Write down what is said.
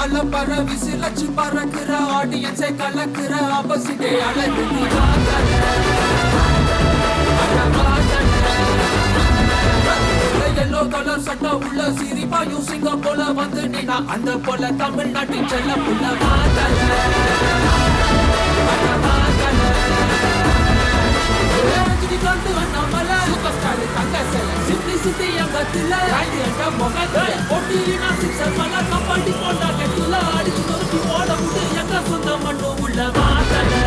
அலப்பற விசிலச்சு பறக்கிற ஆடியன்ஸை கலக்கிற ஆப்போசிட்டே அழகு நீ எல்லோ கலர் சட்டை உள்ள சிரிப்பாயும் சிங்கம் போல வந்து நீனா அந்த போல தமிழ்நாட்டின் செல்ல புள்ள ரஜினிகாந்த் அண்ணாமல சூப்பர் ஸ்டார் தங்க சித்தி சித்தி எங்க தில்லை முகத்தை ஒட்டி நான் சிக்ஸ் எங்க சொந்த மண்ணு உள்ள வாசல.